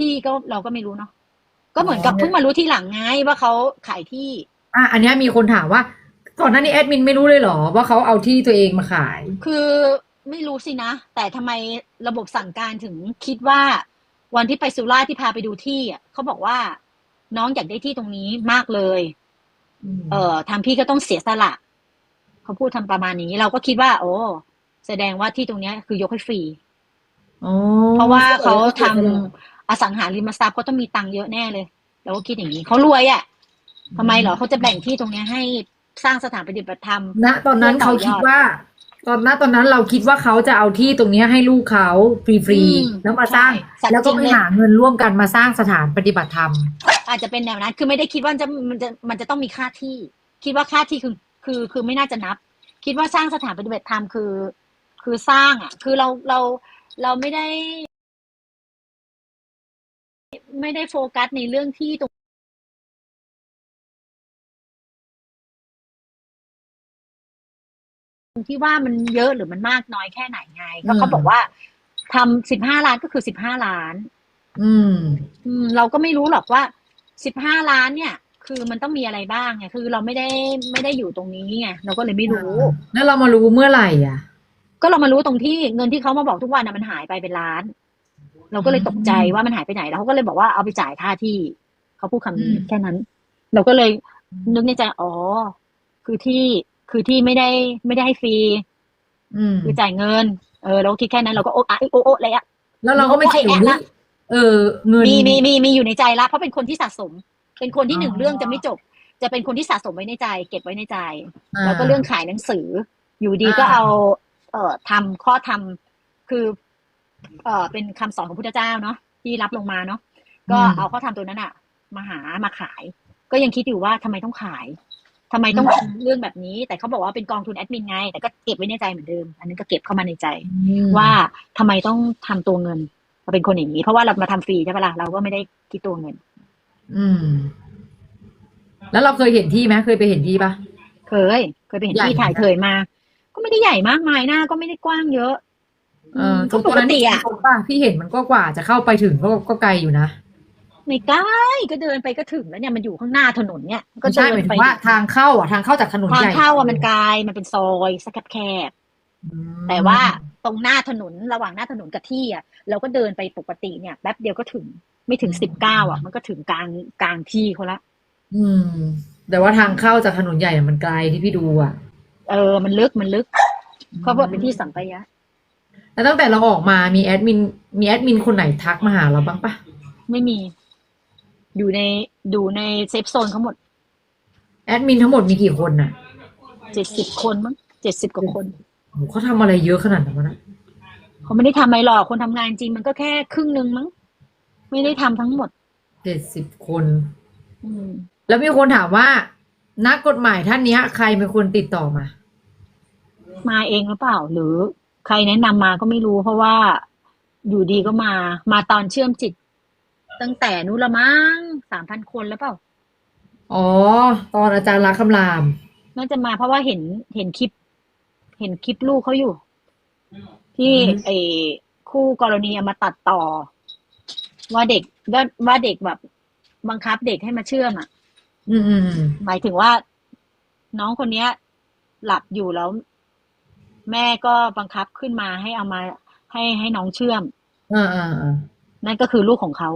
ที่ก็เราก็ไม่รู้เนาะก็เหมือนกับเพิ่งมารู้ทีหลังไงว่าเขาขายที่ อะอันเนี้ยมีคนถามว่า ก่อนหน้านี้แอดมินไม่รู้เลยเหรอ ว่าเขาเอาที่ตัวเองมาขาย คือไม่รู้สินะ แต่ทำไมระบบสั่งการถึงคิดว่า วันที่ไปสุราษฎร์ที่พาไปดูที่อะเขาบอกว่า น้องอยากได้ที่ตรงนี้มากเลยเออทางพี่ก็ต้องเสียสละเขาพูดทำประมาณนี้ เราก็คิดว่า โอ้แสดงว่าที่ตรงเนี้ยคือยกให้ฟรีอ๋อเพราะว่าเขาทำ อสังหาริมทรัพย์เขาต้องมีตังค์เยอะแน่เลยเราก็คิดอย่างนี้เขารวยอะทำไมเหรอเขาจะแบ่งที่ตรงเนี้ยให้สร้างสถานปฏิบัติธรรมณตอนนั้นเขาคิดว่า ตอนนั้นตอนนั้นเราคิดว่าเขาจะเอาที่ตรงเนี้ยให้ลูกเขาฟรีอืมๆแล้วมาสร้างใช่แล้วก็ไปจริงเลยหาเงินร่วมกันมาสร้างสถานปฏิบัติธรรม อาจจะเป็นแนวนั้น คือไม่ได้คิดว่าจะมันจะมันจะต้องมีค่าที่ คิดว่าค่าที่คือคือคือไม่น่าจะนับ คิดว่าสร้างสถานปฏิบัติธรรมคือ คือสร้างอะ คือเราเราเราไม่ได้ ไม่ได้โฟกัสในเรื่องที่ตรงที่ว่ามันเยอะหรือมันมากน้อยแค่ไหนไง ก็เขาอืมบอกว่าทำสิบห้าล้านก็คือสิบห้าล้าน อืม อืม เราก็ไม่รู้หรอกว่าสิบห้าล้านเนี่ย คือมันต้องมีอะไรบ้างไงคือเราไม่ได้ไม่ได้อยู่ตรงนี้ไงเราก็เลยไม่รู้ แล้วเรามารู้เมื่อไหร่อะ ก็เรามารู้ตรงที่เงินที่เขามาบอกทุกวันนะมันหายไปเป็นล้าน เราก็เลยตกใจว่ามันหายไปไหนแล้วเขาก็เลยบอกว่าเอาไปจ่ายค่าที่ เขาพูดคำนี้อืมแค่นั้น เราก็เลยนึกในใจอ๋อ คือที่คือที่ไม่ได้ไม่ได้ให้ฟรีอืมคือจ่ายเงิน เออเราก็คิดแค่นั้นเราก็โอ๊ะอะโอ๊ะโอ๊ะเลยอะแล้วเราก็ไม่คิดโอ้ยว่าแอะละเออ เงินมีมีมีมีอยู่ในใจละเพราะเป็นคนที่สะสม เป็นคนที่หนึ่งอ๋อเรื่องจะไม่จบ จะเป็นคนที่สะสมไว้ในใจ เก็บไว้ในใจาแล้วก็เรื่องขายหนังสือ อยู่ดีอ่าก็เอา เอ่อทำข้อทำคือ เอ่อเป็นคำสอนของพุทธเจ้าเนาะที่รับลงมาเนาะก็เอาข้อทำตัวนั้นอะมาหามาขาย ก็ยังคิดอยู่ว่าทำไมต้องขายทำไมต้องทำเรื่องแบบนี้ แต่เขาบอกว่าเป็นกองทุนแอดมินไง แต่ก็เก็บไว้ในใจเหมือนเดิม อันนั้นก็เก็บเข้ามาในใจอืมว่าทำไมต้องทำตัวเงินเราเป็นคนอย่างนี้ เพราะว่าเรามาทำฟรีใช่ปะล่ะเราก็ไม่ได้คิดตัวเงิน อืม แล้วเราเคยเห็นที่ไหมเคยไปเห็นที่ปะเคย เคยไปเห็นใหญ่ที่ไหมถ่ายเคยมา ก็ไม่ได้ใหญ่มากมายหน้าก็ไม่ได้กว้างเยอะ เออก็ตปรงกนั้นตินี่อะตรงป่ะพี่เห็นมันก็กว่าจะเข้าไปถึงก็ก็ไกลอยู่นะไม่ใกล้ก็เดินไปก็ถึงแล้วเนี่ยมันอยู่ข้างหน้าถนนเนี่ย ก็ไม่ใช่เดิหมายนถึไปงว่าทางเข้าอะทางเข้าจากถนนทางใหญ่เข้าอะมันไกลมันเป็นซอยสักแคบอืมๆแต่ว่าตรงหน้าถนนระหว่างหน้าถนนกับที่อะเราก็เดินไปปกติเนี่ยแป๊บเดียวก็ถึงไม่ถึงสิบเก้าอะ มันก็ถึงกลางกลางที่เขาละ อืม แต่ว่าทางเข้าจากถนนใหญ่อะมันไกลที่พี่ดูอะ เออ มันลึกมันลึกเขาบอกเป็นที่สัมปายะ แล้วตั้งแต่เราออกมามีแอดมินมีแอดมินคนไหนทักมาหาเราบ้างปะไม่มี อยู่ในอยู่ในเซฟโซนเขาหมดแอดมินทั้งหมดมีกี่คนน่ะเจ็ดสิบคนมั้งเจ็ดสิบกว่าคนโหเขาทำอะไรเยอะขนาดนั้นวะนะเขาไม่ได้ทำอะไรหรอกคนทำงานจริงมันก็แค่ครึ่งหนึ่งมั้งไม่ได้ทำทั้งหมด เจ็ดสิบคน อืม แล้วมีคนถามว่า นักกฎหมายท่านเนี้ย ใครเป็นคนติดต่อมา มาเองหรือเปล่า หรือ ใครแนะนำมาก็ไม่รู้ เพราะว่าอยู่ดีก็มา มาตอนเชื่อมจิต ตั้งแต่นู้นละมั้งสามพันคนแล้วเปล่า อ๋อ ตอนอาจารย์รักคำรามน่าจะมาเพราะว่าเห็นเห็นคลิป เห็นคลิปลูกเขาอยู่ ที่อืมไอ้คู่กรณีเอามาตัดต่อ ว่าเด็กว่าว่าเด็กแบบบังคับเด็กให้มาเชื่อมอะอืมอืมอืมหมายถึงว่าน้องคนเนี้ย หลับอยู่แล้ว แม่ก็บังคับขึ้นมาให้เอามาให้ให้น้องเชื่อมอ่าอ่าอ่านั่นก็คือลูกของเขา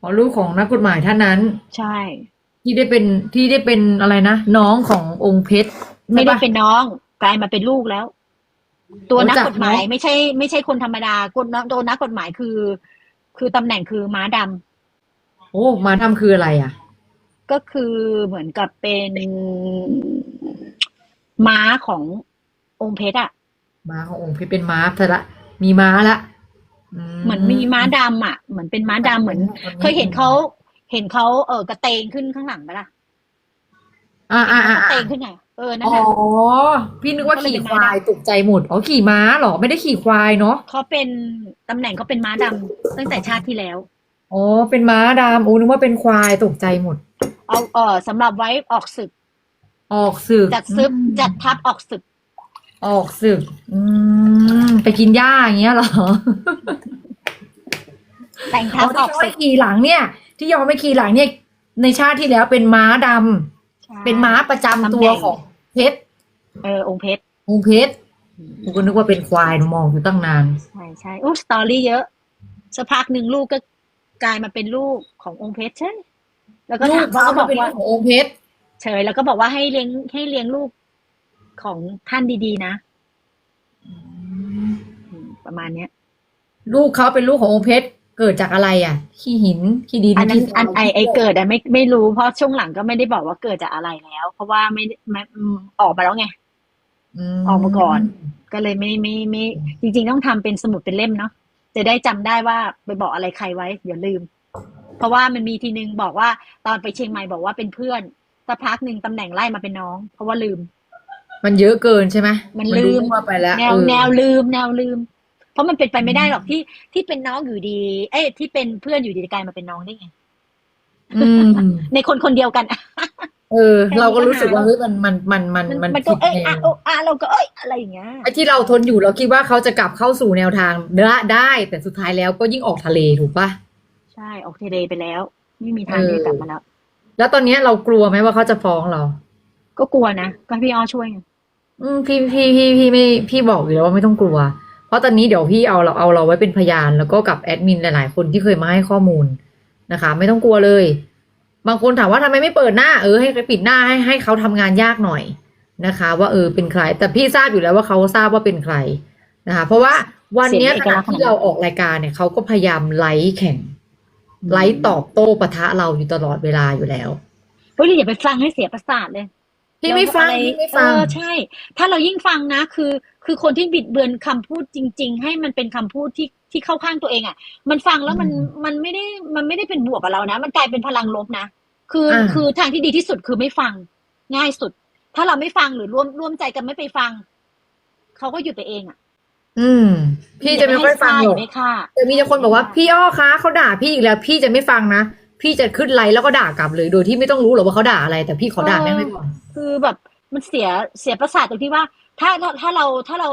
อ๋อลูกของนักกฎหมายท่านนั้น ใช่ ที่ได้เป็นที่ได้เป็นอะไรนะน้องขององค์เพชรไม่ได้ใช่ปะเป็นน้องกลายมาเป็นลูกแล้ว ตัวนักรู้จักกฎหมายเนอะไม่ใช่ ไม่ใช่คนธรรมดาคนตัวนักกฎหมายคือ คือตำแหน่งคือม้าดำโอ้มาทำคืออะไรอะ ก็คือเหมือนกับเป็นม้าของ องค์เพชรอะม้าขององค์เพชรเป็นม้าซะละ มีม้าละอืเหมือนมีม้าดำอะเหมือนเป็นม้าดำเหมือน เคยเห็นเขาเห็นเขาเออกระเตงขึ้นข้างหลังไหมล่ะอ่าอ่าอ่ากระเตงขึ้นไงเออนั่นอ๋อแหละพี่นึกว่าก็เลยขี่เป็นคม้าวายดำตกใจหมดอ๋อขี่ม้าเหรอไม่ได้ขี่ควายเนาะเขาเป็นตำแหน่งเขาเป็นม้าดำตั้งแต่ชาติที่แล้วอ๋อเป็นม้าดำโอ้นึกว่าเป็นควายตกใจหมด เอาเออสำหรับไว้ออกศึก ออกศึกจัดซึบอืมจัดทัพออกศึก ออกศึก อืม ไปกินหญ้าอย่างเงี้ยเหรอแต่งอ๋ทัอพอที่อกเขาศึให้กขี่หลังเนี่ย ที่ยอมไม่ขี่หลังเนี่ย ในชาติที่แล้วเป็นม้าดำเป็นม้าประจำตัวของเพชร เออ องค์เพชร องค์เพชรกูก็นึกว่าเป็นควายมองอยู่ตั้งนาน ใช่ใช่อู้สตอรี่เยอะสักพักหนึ่งลูกก็กลายมาเป็นลูกขององค์เพชรใช่ แล้วก็ลูถากมเขาเขาก็บมาอกเป็นลูว่ากขององค์เพชรเฉยแล้วก็บอกว่าให้เลี้ยงให้เลี้ยงลูก ของท่านดีๆ นะอืมประมาณเนี้ย ลูกเขาเป็นลูกขององค์เพชรเกิดจากอะไรอะขี้หินขี้ดินอันนั้นขี้ทรายอันไอไอเกิดอะไม่ไม่รู้เพราะช่วงหลังก็ไม่ได้บอกว่าเกิดจากอะไรแล้ว เพราะว่าไม่ไม่อืมออกมาแล้วไงมออกมาก่อน ก็เลยไม่ไม่ไม่ จริง ๆ ต้องทำเป็นสมุดเป็นเล่มเนาะจะได้จำได้ว่าไปบอกอะไรใครไว้อย่าลืม เพราะว่ามันมีทีนึงบอกว่าตอนไปเชียงใหม่บอกว่าเป็นเพื่อนสักพักหนึ่งตำแหน่งไล่มาเป็นน้อง เพราะว่าลืม มันเยอะเกินใช่ไหมมันลืมว่าไปแล้วแนวเออแนวลืมแนวลืม เพราะมันเป็นไปไม่ได้หรอกที่ที่เป็นน้องอยู่ดี เอ้ยที่เป็นเพื่อนอยู่ดีกลายมาเป็นน้องได้ไงอืมในคนคนเดียวกันอะเออ เราก็รู้สึกว่าเฮ้ยมันมันมันมันมันมันมันก็ผิดเอ้ยแนอะวโอ้อะเราก็เอ้ยอะไรอย่างเงี้ยไอ้ที่เราทนอยู่เราคิดว่าเขาจะกลับเข้าสู่แนวทางได้ได้ แต่สุดท้ายแล้วก็ยิ่งออกทะเลถูกปะใช่ออกเทเลไปแล้ว ไม่มีทางที่จะกลับมาแล้วแล้วตอนเนี้ยเรากลัวไหมว่าเขาจะฟ้องเรา ก็กลัวนะก็พี่อ้อช่วยไง อืมพี่พี่พี่พี่ไม่พี่บอกอยู่แล้วว่าไม่ต้องกลัว เพราะตอนนี้เดี๋ยวพี่เอาเราเอาเราไว้เป็นพยานแล้วก็กับแอดมินหลาย ๆ คนที่เคยมาให้ข้อมูลนะคะ ไม่ต้องกลัวเลย บางคนถามว่าทำไมไม่เปิดหน้าเออให้ปิดหน้าให้ให้เขาทำงานยากหน่อยนะคะ ว่าเออเป็นใคร แต่พี่ทราบอยู่แล้วว่าเขาทราบว่าเป็นใครนะคะ เพราะว่าวันเนี้ยขณะที่เราออกรายการเนี่ยเขาก็พยายามไลฟ์แข่งไลฟ์ตอบโต้ปะทะเราอยู่ตลอดเวลาอยู่แล้วเฮ้ยอย่าไปฟังให้เสียประสาทเลย พี่ไม่ฟังแล้วอะรพี่ไม่ฟังเออใช่ ถ้าเรายิ่งฟังนะ คือ คือคนที่บิดเบือนคำพูดจริง ๆ ให้มันเป็นคำพูดที่ที่เข้าข้างตัวเองอะ มันฟังแล้วมันอืมมันไม่ได้มันไม่ได้เป็นบวกกับเรานะ มันกลายเป็นพลังลบนะ คืออาคือทางที่ดีที่สุดคือไม่ฟัง ง่ายสุด ถ้าเราไม่ฟังหรือร่วมร่วมใจกันไม่ไปฟังเขาก็หยุดไปเองอะ อืม พี่จะไม่ค่อยฟังหรอกไม่ค่ะแต่มีแต่คนบอกว่าพี่อ้อคะเขาด่าพี่อีกแล้ว พี่จะไม่ฟังนะ พี่จะขึ้นไลน์แล้วก็ด่ากลับเลย โดยที่ไม่ต้องรู้หรอกว่าเขาด่าอะไร แต่พี่ขอด่าแม่งไว้ก่อนคือแบบมันเสียเสียประสาทตรงที่ว่า ถ้าถ้าถ้าเราถ้าเรา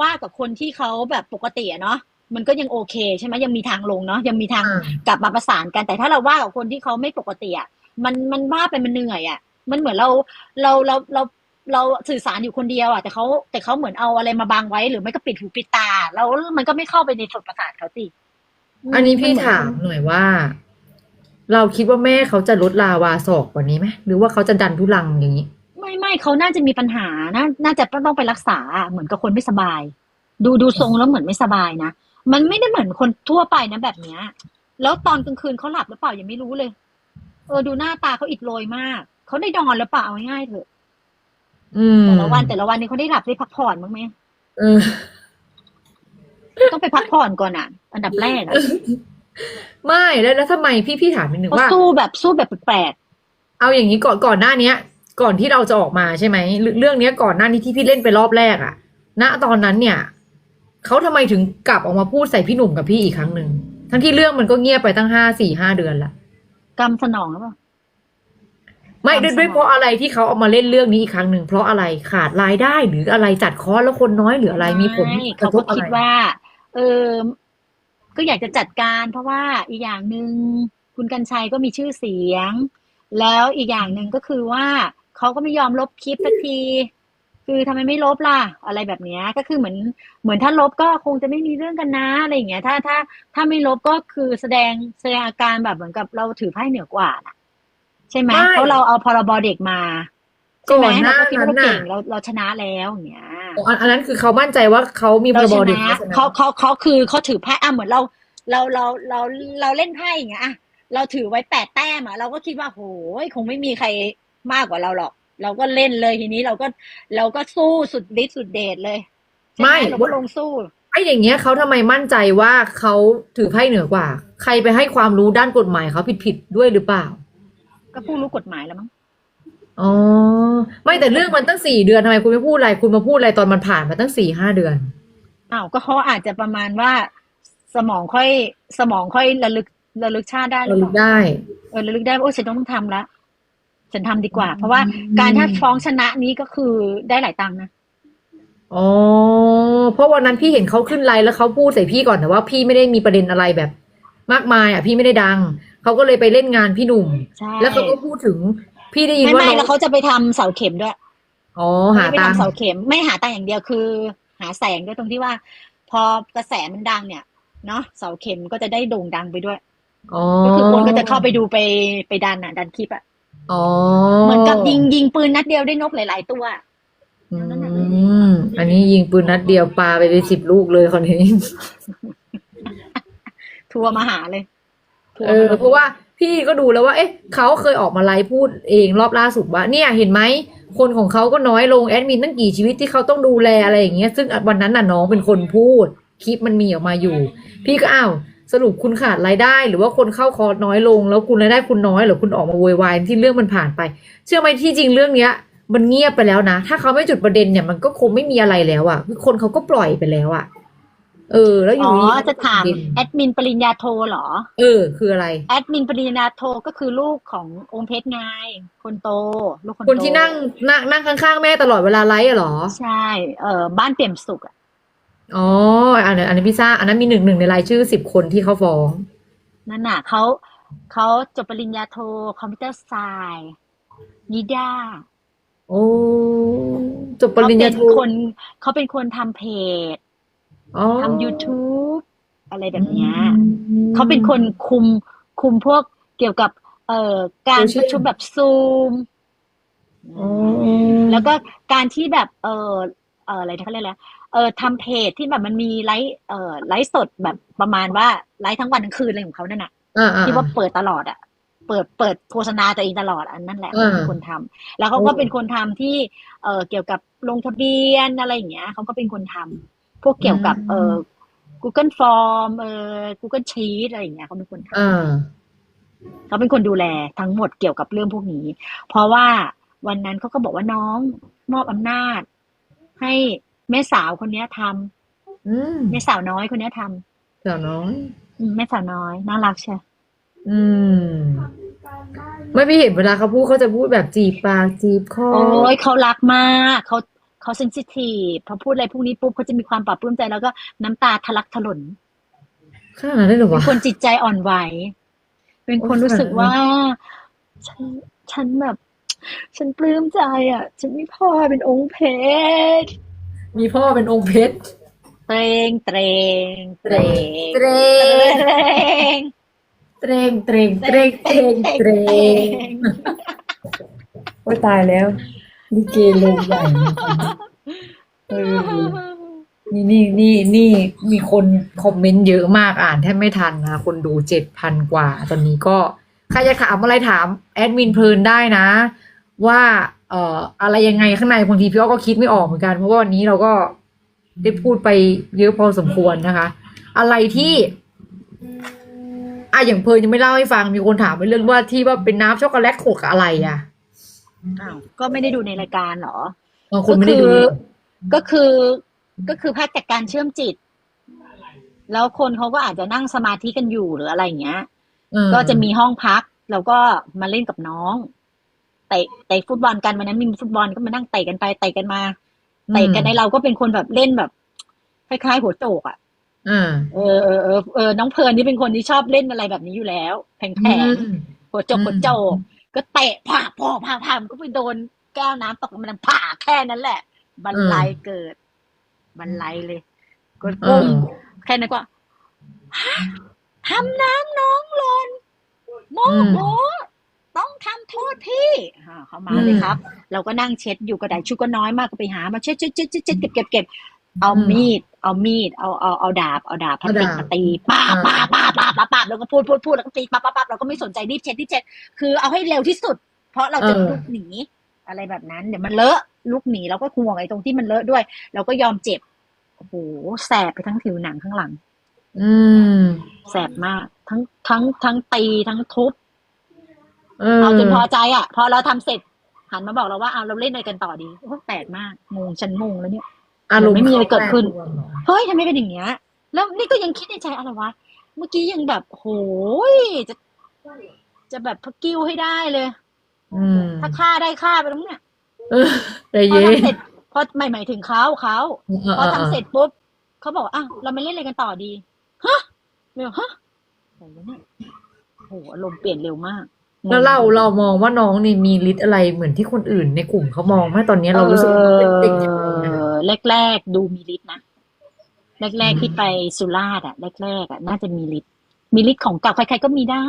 ว่ากับคนที่เขาแบบปกติอะเนาะมันก็ยังโอเคใช่ไหมยังมีทางลงเนาะยังมีทางอ่ากลับมาประสานกัน แต่ถ้าเราว่ากับคนที่เขาไม่ปกติอะมันมันว่าไปมันเหนื่อยอะมันเหมือนเราเราเราเราเราสื่อสารอยู่คนเดียวอะแต่เขาแต่เขาเหมือนเอาอะไรมาบังไว้ หรือไม่ก็ปิดหูปิดตา แล้วมันก็ไม่เข้าไปในส่วนประสาทเขาสิอันนี้พี่นเหมืถามหน่อยว่า เราคิดว่าแม่เขาจะลดลาวาศอกกว่านี้ไหมหรือว่าเขาจะดันทุลังอย่างนี้ ไม่ไม่เขาน่าจะมีปัญหาน่าน่าจะต้องไปรักษาเหมือนกับคนไม่สบาย ดูดูทรงแล้วเหมือนไม่สบายนะมันไม่ได้เหมือนคนทั่วไปนะแบบเนี้ย แล้วตอนกลางคืนเขาหลับหรือเปล่ายังไม่รู้เลย เออดูหน้าตาเขาอิดโรยมากเขาได้นอนหรือเปล่าเอาง่ายๆเถอะอืมแต่ละวันแต่ละวันนี้เขาได้หลับได้พักผ่อนบ้างไหมเออต้องไปพักผ่อนก่อนอะ อันดับแรกอะ ไม่แล้วแล้วทำไมพี่พี่ถามนิดนึงเขาว่า สู้แบบสู้แบบแปลกเอาอย่างนี้ก่อนก่อนหน้าเนี้ย ก่อนที่เราจะออกมาใช่ไหมเรื่องเรื่องเนี้ยก่อนหน้านี้ที่พี่เล่นไปรอบแรกอะณตอนนั้นเนี่ยเขาทำไมถึงกลับออกมาพูดใส่พี่หนุ่มกับพี่อีกครั้งหนึ่งทั้งที่เรื่องมันก็เงียบไปตั้งห้าสี่ห้าเดือนละๆกรรมสนองหรือเปล่า ไม่ความด้วยสด้วยมองเพราะอะไรที่เขาเอามาเล่นเรื่องนี้อีกครั้งหนึ่งเพราะอะไรขาดรายได้หรืออะไรจัดคอร์สแล้วคนน้อยหรืออะไรมีผลไม่กระเขาทก็บอะไรคิดว่า เออ ก็อยากจะจัดการ เพราะว่าอีกอย่างหนึ่งคุณกัญชัยก็มีชื่อเสียง แล้วอีกอย่างหนึ่งก็คือว่าเขาก็ไม่ยอมลบคลิปสักทีคือทำไมไม่ลบล่ะ อะไรแบบเนี้ยก็คือเหมือนเหมือนถ้าลบก็คงจะไม่มีเรื่องกันนะอะไรอย่างเงี้ย ถ้าถ้าถ้าไม่ลบก็คือแสดงแสดงอาการแบบเหมือนกับเราถือไพ่เหนือกว่าน่ะใช่ไหมเพราะเราเอาพรบเด็กมาใช่ไหม ก่อนหน้าเราก็คิดว่าเรานั้นเก่น่ะงเราเราชนะแล้วอย่างเงี้ยอันอันนั้นคือเขามั่นใจว่าเขามีพเรารบชเด็กนะแล้วชนะเขาเขาเขาคือเขาถือไพ่อะเหมือนเรา เราเราเราเราเล่นไพ่อย่างเงี้ยอะเราถือไว้แปดแต้มอะเราก็คิดว่าโหยคงไม่มีใครมากกว่าเราหรอก เราก็เล่นเลยทีนี้เราก็เราก็สู้สุดฤทธิ์สุดเดชเลยใช่หไม่เราก็ลงสู้ไอ้อย่างเงี้ยเขาทำไมมั่นใจว่าเขาถือไพ่เหนือกว่า ใครไปให้ความรู้ด้านกฎหมายเขาผิดผิดๆด้วยหรือเปล่า ก็ผู้รู้กฎหมายแล้วมั้ง อ๋อ ไม่แต่เรื่องมันตั้งสี่เดือนทำไมคุณไม่พูดอะไร คุณมาพูดอะไรตอนมันผ่านมาตั้งสี่ห้าเดือน อ้าวก็เขาอาจจะประมาณว่าสมองค่อยสมองค่อยระลึกระลึกชาติได้หรืเราอเปลึล่ากได้ เออระลึกได้ว่าโอ้ยฉันต้องทำละฉันทำดีกว่า เพราะว่าการถ้าฟ้องชนะนี้ก็คือได้หลายตังค์นะอ๋อ เพราะวันนั้นพี่เห็นเขาขึ้นไลน์แล้วเขาพูดใส่พี่ก่อนแต่ว่าพี่ไม่ได้มีประเด็นอะไรแบบ มากมายอะพี่ไม่ได้ดัง เขาก็เลยไปเล่นงานพี่หนุ่ม ใช่ แล้วเขาก็พูดถึง พี่ได้ยินไม่ว่าไม่น้แล้อวงเขาจะไปทำเสาเข็มด้วยอ๋อหาไม่ได้ไปตังค์ทำเสาเข็ม ไม่หาตังค์อย่างเดียวคือ หาแสงด้วยตรงที่ว่า พอกระแสมันดังเนี่ยเนาะเสาเข็มก็จะได้โด่งดังไปด้วยอ๋อก็คือคนก็จะเข้าไปดูไปไปดันอะดันคลิปอะอ๋อเหมือนกับยิงยิงปืนนัดเดียวได้นกหลาย ๆ ตัวอืมอันนี้ยิงปืนนัดเดียวปาไปเป็นสิบลูกเลยคนนี้ทัวร์มาหาเลยทัวร์เออมาเพราะว่า พี่ก็ดูแล้วว่า เอ๊ะเขาเคยออกมาไลฟ์พูดเองรอบล่าสุดว่าเนี่ยเห็นไหมคนของเขาก็น้อยลงแอดมินตั้งกี่ชีวิตที่เขาต้องดูแลอะไรอย่างเงี้ยซึ่งวันนั้นน่ะน้องเป็นคนพูดคลิปมันมีออกมาอยู่ พี่ก็อ้าวสรุปคุณขาดรายได้ หรือว่าคนเข้าคอร์สน้อยลง แล้วคุณรายได้คุณน้อยหรือคุณออกมาโวยวายที่เรื่องมันผ่านไป เชื่อไหมที่จริงเรื่องเนี้ย มันเงียบไปแล้วนะ ถ้าเขาไม่จุดประเด็นเนี่ยมันก็คงไม่มีอะไรแล้วอะ่ะคือคนเขาก็ปล่อยไปแล้วอะ่ะ เออ แล้วอยู่อ๋อดีจะถามประเด็นแอดมินปริญญาโทเหรอ เออ คืออะไร แอดมินปริญญาโทก็คือลูกขององค์เพชรไงคนโต ลูกคนโตคนที่นั่งนั่งนั่งข้างๆแม่ตลอดเวลาไลฟ์อะเหรอ ใช่ เออบ้านเปี่ยมสุขอะอ๋ออันนั้นอันนั้นพี่ทราบอันนั้นมีหนึ่งหนึ่งในรายชื่อสิบคนที่เขาฟ้อง นั่นน่ะเขาเขาจบปริญญาโทคอมพิวเตอร์ไซน์นิด้าโอ้จบปเขาริญเป็ญานโทคนเขาเป็นคนทำเพจ อ๋อ ทำ YouTube อะไรแบบเนี้ยอืมเขาเป็นคนคุมคุมพวกเกี่ยวกับ เอ่อการโซเชีปยลระชุมแบบซูม อ๋อแล้วก็การที่แบบ เออเอออะไรนะเขาเรียกอะไรเออทำเพจที่แบบมันมีไลฟ์เออไลฟ์สดแบบประมาณว่าไลฟ์ทั้งวันทั้งคืนอะไรของเขานั่นน่ะ อ่าอ่า ที่ว่าเปิดตลอดอะเปิดเปิดโฆษณาตัวเองตลอดอันนั่นแหละอ่าเขาเป็นคนทำแล้วเขาก็โอ้เป็นคนทำที่ เออเกี่ยวกับลงทะเบียนอะไรอย่างเงี้ยเขาก็เป็นคนทำ พวกเกี่ยวกับเออ Google Form เออ Google Sheet อะไรอย่างเงี้ยเขาเป็นคนทำอ่าเขาเป็นคนดูแลทั้งหมดเกี่ยวกับเรื่องพวกนี้ เพราะว่าวันนั้นเขาก็บอกว่าน้องมอบอำนาจ ให้แม่สาวคนเนี้ยทำอืมแม่สาวน้อยคนเนี้ยทำสาวน้อยอืมแม่สาวน้อยน่ารักใช่อืม ไม่พี่เห็นเวลาเขาพูดเขาจะพูดแบบจีบปากจีบคอโอ้ยเขารักมากเขา เขาเซนซิทีฟพอพูดอะไรพวกนี้ปุ๊บเขาจะมีความปรับปลื้มใจแล้วก็น้ำตาทะลักถลนขนาดนั้นเลยเหรอเป็นวะคนจิตใจอ่อนไหว เป็นคนโอ้ยรู้สึกขนาดนั้นว่า ฉันฉันแบบ ฉันปลื้มใจ อะ ฉันมีพ่อเป็นองค์เพชรมีพ่อเป็นองค์เพชรเตรงเตรงเตรงเตรเตรงเตรงเตรงเตรงเตรงเตรงโอ้ยตายแล้ว ลิเกลงใหญ่นะคะเออนี่นี่นี่นี่มีคนคอมเมนต์เยอะมากอ่านแทบไม่ทันนะคนดูเจ็ดพันกว่า ตอนนี้ก็ใครจะถามอะไรถามแอดมินเพลินได้นะ ว่า เอ่อ อะไรยังไงข้างในบางทีพี่อ้อก็คิดไม่ออกเหมือนกัน เพราะว่าวันนี้เราก็ได้พูดไปเยอะพอสมควรนะคะ อะไรที่อะอย่างเพลินยังไม่เล่าให้ฟังมีคนถามไปเรื่องว่าที่ว่าเป็นน้ำช็อกโกแลตขวดอะไรอะ ก็ไม่ได้ดูในรายการเหรอบางคนไม่ได้ดูก็คือก็คือภาคจากการเชื่อมจิต แล้วคนเขาก็อาจจะนั่งสมาธิกันอยู่หรืออะไรอย่างเงี้ยเออก็จะมีห้องพักแล้วก็มาเล่นกับน้องเตะเตะฟุตบอลกันวันนั้นมีฟุตบอลก็มานั่งเตะกันไปเตะกันมาเตะกันในเราก็เป็นคนแบบเล่นแบบคล้ายๆหัวโจกอะอ่าเออเออเออเออน้องเพลิร์นนี่เป็นคนที่ชอบเล่นอะไรแบบนี้อยู่แล้วแผงแผงอืมหัวโจกอืมหัวโจก ก็เตะผ่าพอผ่าผ่ามันก็ไปโดนแก้วน้ำตกมันผ่าแค่นั้นแหละบรรลัยเกิดบรรลัยเลยกดเอกุ้งอแค่นั้นก็ฮะทำน้ำน้องหล่นโมโหต้องทำโทษพี่อ่าเขามาเลยครับ เราก็นั่งเช็ดอยู่กระดาษชุดก็น้อยมากก็ไปหามาเช็ดเช็ดเช็ดเช็ดเช็ดเก็บเก็บเก็บ เอาอืมมีด เอามีด เอาเอาเอาดาบ เอาดาบพลาสติกเอาดาบมาตีป้าบอ่าป้าบป้าบป้าบป้าบป้าบแล้วก็พูดพูดพูดแล้วก็ตีป้าบป้าบป้าบเราก็ไม่สนใจรีบเช็ดรีบเช็ดคือเอาให้เร็วที่สุด เพราะเราจะลุกหนี อะไรแบบนั้น เดี๋ยวมันเลอะลุกหนีเราก็ห่วงไอ้ตรงที่มันเลอะด้วย เราก็ยอมเจ็บโอ้โหแสบไปทั้งผิวหนังข้างหลัง อืมแสบมาก ทั้งทั้งทั้งตีทั้งทุบเออเอาจนพอใจอะ พอเราทำเสร็จหันมาบอกเราว่าเอาเราเล่นอะไรกันต่อดีโอ้แปลกมากงงฉันงงแล้วเนี่ย อารมณ์ไม่มีอะไรเกิดขึ้นแปรปรวนเหรอเฮ้ยทำไมเป็นอย่างเงี้ย แล้วนี่ก็ยังคิดในใจอะไรวะ เมื่อกี้ยังแบบโหยจะ จะแบบพกิ้วให้ได้เลย อืมถ้าฆ่าได้ฆ่าไปแล้วเนี่ยเออใจพอเย็นทำเสร็จพอไม่หมายถึงเขาเขาพอทำเสร็จจปุ๊บเขาบอกว่าอ้าวเรามาเล่นอะไรกันต่อดีฮะเดี๋ยวฮะโหอะไรวะเนี่ยโหอารมณ์เปลี่ยนเร็วมากแล้วเราเรามองว่าน้องนี่มีฤทธิ์อะไรเหมือนที่คนอื่นในกลุ่มเขามองไหมตอนนี้เรารู้สึกว่าเราเป็นเด็ก ยังไงนะเออแรกๆดูมีฤทธิ์นะแรกๆที่ไปสุราษฎร์อะแรกๆอะน่าจะมีฤทธิ์มีฤทธิ์ของเก่าใครๆก็มีได้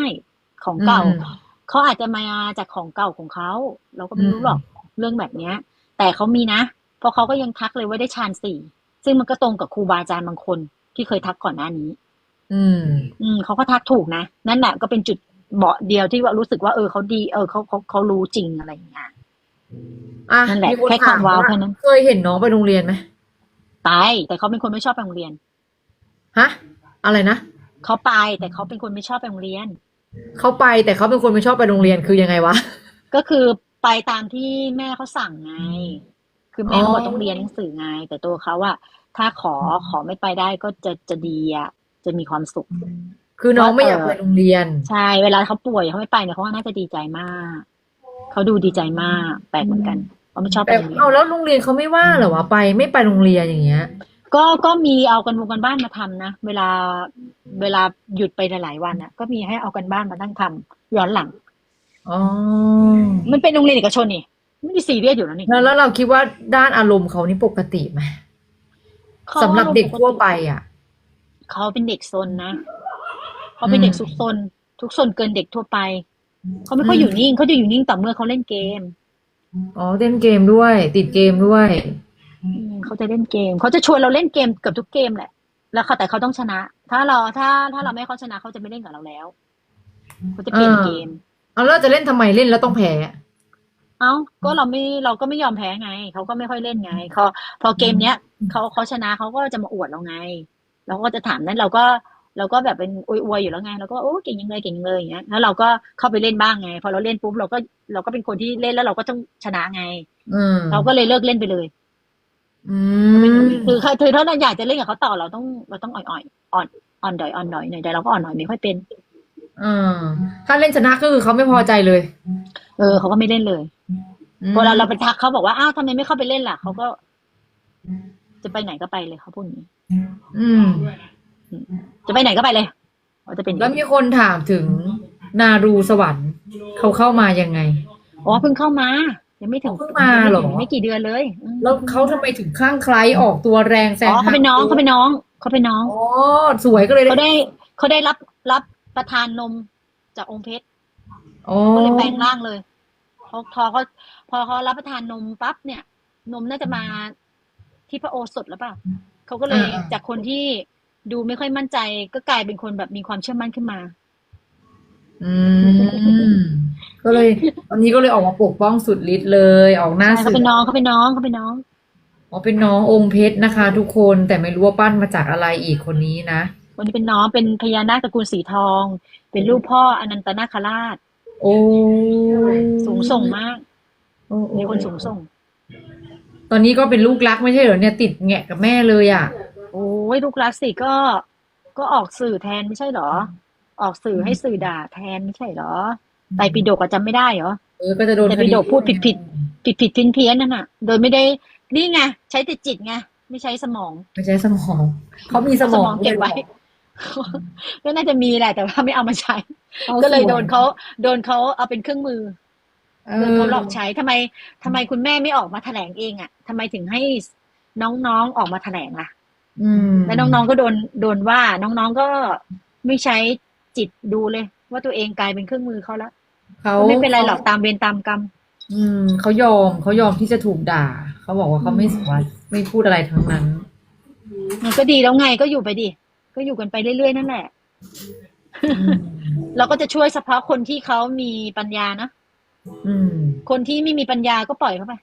ของเก่าอืมเขาอาจจะมาจากของเก่าของเขาเราก็ไม่รู้หรอกเรื่องแบบเนี้ย แต่เขามีนะเพราะเขาก็ยังทักเลยว่าได้ฌานสี่ซึ่งมันก็ตรงกับครูบาอาจารย์บางคนที่เคยทักก่อนหน้านี้ อืม อืมเขาก็ทักถูกนะนั่นแหละก็เป็นจุดเบาะเดียวที่ว่ารู้สึกว่าเออเขาดี เออเขาเขาเขารู้จริงอะไรอย่างเงี้ย อะนั่นแหละมีนแค่ความว้าวแค่นั้น เคยเห็นน้องไปโรงเรียนไหมไปแต่เขาเป็นคนไม่ชอบไปโรงเรียน ฮะ อะไรนะเขาไปแต่เขาเป็นคนไม่ชอบไปโรงเรียน เขาไปแต่เขาเป็นคนไม่ชอบไปโรงเรียนคือยังไงวะ ก็คือไปตามที่แม่เขาสั่งไง คือแม่เขาบอกอ๋อต้องเรียนหนังสือไง แต่ตัวเขาอะถ้าขอขอไม่ไปได้ก็จะจะดีอะจะมีความสุข คือน้องไม่อยากเออไปโรงเรียน ใช่ เวลาเขาป่วยเขาไม่ไปเนี่ยเขาว่าน่าจะดีใจมาก เขาดูดีใจมากแปลกเหมือนกันเขาไม่ชอบไปแต่โรงเรียน เอาแล้วโรงเรียนเขาไม่ว่าเหรอวะไปไม่ไปโรงเรียนอย่างเงี้ย ก็ก็มีเอากันวงกันบ้านมาทำนะ เวลาเวลาหยุดไปหลายๆวันอะก็มีให้เอากันบ้านมาตั้งทำย้อนหลัง อ๋อมันเป็นโรงเรียนเอกชนนี่ไม่ได้ซีเรียสอยู่แล้วนี่แล้วแล้วเราคิดว่าด้านอารมณ์เขานี่ปกติไหมขาสำหรับเด็กทั่วไปอะ เขาเป็นเด็กซนนะเขาเป็นเด็กซุกซนทุกซนเกินเด็กทั่วไป เขาไม่ค่อยอืมอยู่นิ่งเขาจะอยู่นิ่งต่อเมื่อเขาเล่นเกม อ๋อเล่นเกมด้วย ติดเกมด้วยอืมเขาจะเล่นเกม เขาจะชวนเราเล่นเกมเกือบทุกเกมแหละ แล้วเขาแต่เขาต้องชนะ ถ้าเราถ้าถ้าเราไม่ให้เขาชนะเขาจะไม่เล่นกับเราแล้วเขาจะเปลี่ยนอ่าเกมเอาแล้วจะเล่นทำไมเล่นแล้วต้องแพ้เอ้าก็เราไม่เราก็ไม่ยอมแพ้ไงเขาก็ไม่ค่อยเล่นไงเขาพอเกมเนี้ยเขาเขาชนะเขาก็จะมาอวดเราไงเราก็จะถามนั้นเราก็ เราก็แบบเป็นอวยๆอยู่แล้วไงเราก็โอ้เก่งยังเลยเก่งยังเลยอย่างเงี้ยแล้วเราก็เข้าไปเล่นบ้างไง พอเราเล่นปุ๊บเราก็เราก็เป็นคนที่เล่นแล้วเราก็ต้องชนะไงอืมเราก็เลยเลิกเล่นไปเลยอืมคือคือถ้าเราอยากจะเล่นกับเขาต่อเราต้องเราต้องอ่อยๆอ่อนอ่อนดอยอ่อนดอยหน่อยแต่เราก็อ่อนหน่อยไม่ค่อยเป็นอ่าถ้าเล่นชนะก็คือเขาไม่พอใจเลย เออเขาก็ไม่เล่นเลยอืมเวลาเราไปทักเขาบอกว่าอ้าวทำไมไม่เข้าไปเล่นล่ะเขาก็ จะไปไหนก็ไปเลยเขาพูดอย่างนี้อืม จะไปไหนก็ไปเลยเขาจะเป็นอย่างแล้วนี้มีคนถามถึงนารูสวรรค์เขาเข้ามายังไงอ๋อเพิ่งเข้ามา ยังไม่ถึงเพิ่งมาเหรอยังไม่กี่เดือนเลยอืมแล้วเขาทำไมถึงข้างใคล้ายออกตัวแรงแซงอ๋อเขาเป็นน้องเขาเป็นน้องเขาเป็นน้องอ๋อสวยก็เลยเขาได้เขาได้รับรับประทานนมจากองค์เพชรอ๋อก็เลยแปลงร่างเลยพอพอเขาพอเขารับประทานนมปั๊บเนี่ย นมน่าจะมาที่พระโอสถแล้วเปล่าเขาก็เลยจากคนที่ ดูไม่ค่อยมั่นใจ ก็กลายเป็นคนแบบมีความเชื่อมั่นขึ้นมา อืม ก็เลยวันนี้ก็เลยออกมาปกป้องสุดฤทธิ์เลย ออกหน้าใช่เขาสื่อเป็นน้องเขาเป็นน้องเขาเป็นน้องอ๋อเป็นน้ององค์เพชรนะคะ ทุกคนแต่ไม่รู้ว่าปั้นมาจากอะไรอีกคนนี้นะวันนี้เป็นน้องเป็นพญานาคตระกูลสีทอง เป็นลูกพ่ออนันตนาคราช โอ้สูงส่งมากโอ้โอ้มีคนสูงส่ง ตอนนี้ก็เป็นลูกรักไม่ใช่เหรอเนี่ยติดแงะกับแม่เลยอะโอ้ ยลูกรักสิก็ ก็ออกสื่อแทนไม่ใช่เหรอ ออกสื่อให้สื่อด่าแทนไม่ใช่เหรอไตรปิฎกอะจำไม่ได้เหรอเออก็จะโดนแต่พี่โดพูดผิดผิดผิดเพี้ยนเพี้ยนๆนั่นน่ะ โดยไม่ได้นี่ไงใช้แต่จิตไงไม่ใช้สมอง ไม่ใช่สมองเขามีสมองเก็บไว้ก็น่าจะมีแหละ แต่ว่าไม่เอามาใช้อาก็เลยส่วนโดนเขาโดนเขาเอาเป็นเครื่องมือเอโดนอเขาหลอกใช้ทำไมทำไมคุณแม่ไม่ออกมาแถลงเองอะทำไมถึงให้น้องๆออกมาแถลงล่ะอืม แล้วน้องๆก็โดนโดนว่าน้องๆก็ไม่ใช้จิตดูเลย ว่าตัวเองกลายเป็นเครื่องมือเขาแล้วเขาก็ไม่เป็นไรหรอกตามเวรตามกรรม อืมเขายอมเขายอมที่จะถูกด่า เขาบอกว่าเขาไม่สวยไม่พูดอะไรทั้งนั้นมันก็ดีแล้วไงก็อยู่ไปดิก็อยู่กันไปเรื่อยๆนั่นแหละอืมเราก็จะช่วยเฉพาะคนที่เขามีปัญญานะอืมคนที่ไม่มีปัญญาก็ปล่อยเขาไป